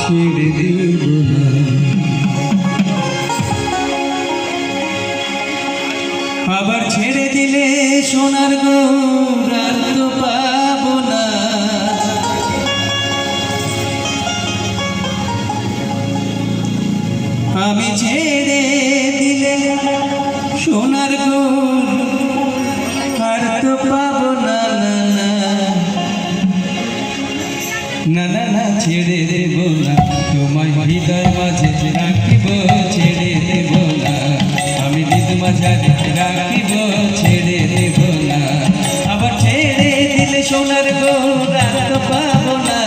ছেড়ে দেব আবার ছেড়ে দিলে সোনার গো বাজার রাখিব, ছেড়ে দেব না। আবার ছেড়ে দিলে সোনার গৌরাত পাবো না।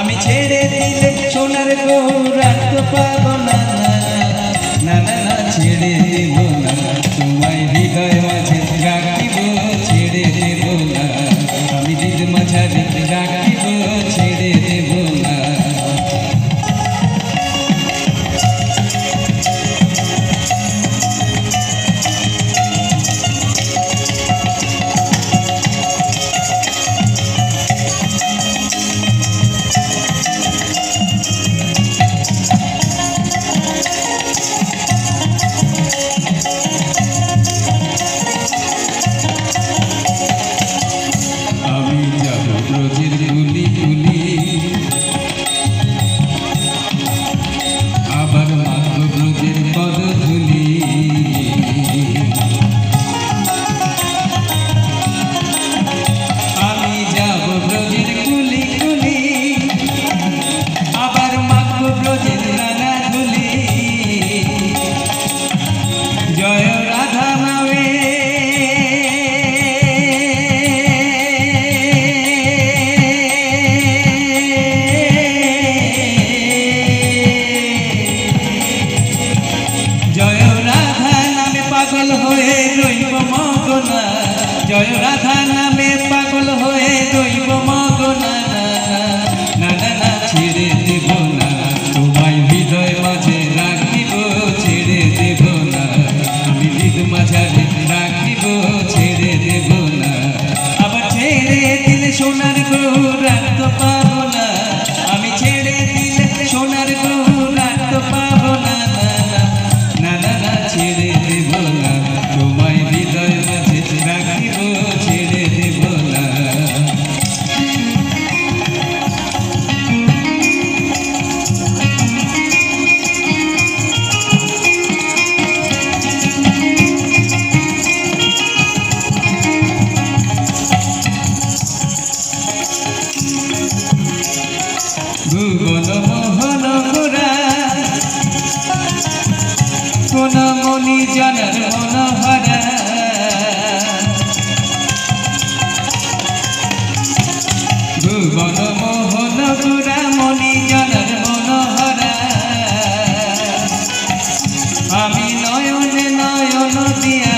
আমি ছেড়ে দিলে সোনার গৌরাত পাব না। ভুবন মোহন পুরা কোন মনি জানার ভুবন মোহন পুরা মনি জানার আমি নয়নে, নয়ন দিয়া।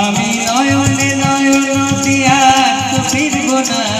আমি নয়নে, নয়ন দিয়া ফিরব না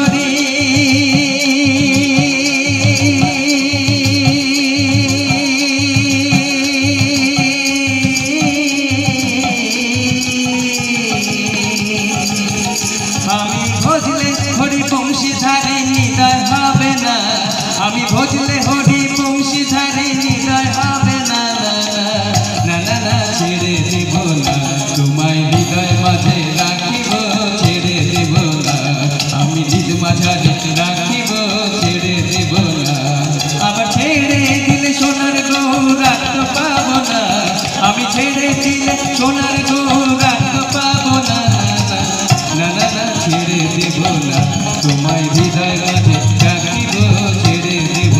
তোমায় হৃদয় মাঝে রাখিব ছেড়ে দেব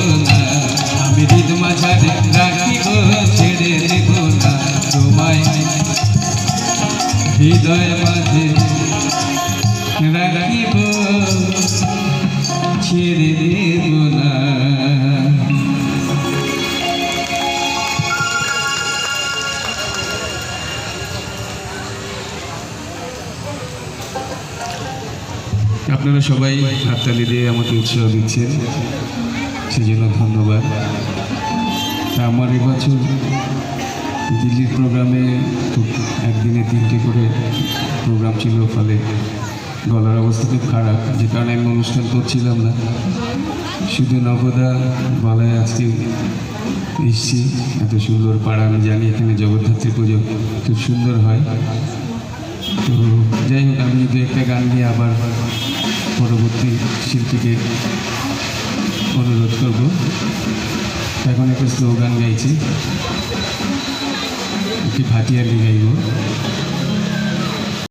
আমি হৃদয় মাঝারে রাখিব ছেড়ে দেব না। হৃদয় মাঝে রাখিব ছেড়ে আপনারা সবাই হাততালি দিয়ে আমাকে উৎসাহ দিচ্ছেন সেই জন্য ধন্যবাদ। তা আমার এবছর দিল্লির প্রোগ্রামে একদিনে তিনটে করে প্রোগ্রাম ছিল, ফলে গলার অবস্থা খুব খারাপ, যে কারণে আমি অনুষ্ঠান করছিলাম না। শুধু নবদা গলায় আজকে এসছি, এত সুন্দর পাড়া, আমি জানি এখানে জগদ্ধাত্রী পুজো খুব সুন্দর হয়। তো যাই হোক, আমি দু একটা গান নিয়ে আবার শিল্পীকে অনুরোধ করব। এখন একটা স্লোগান গাইছি। একটি ভাটিয়ালি গাইব।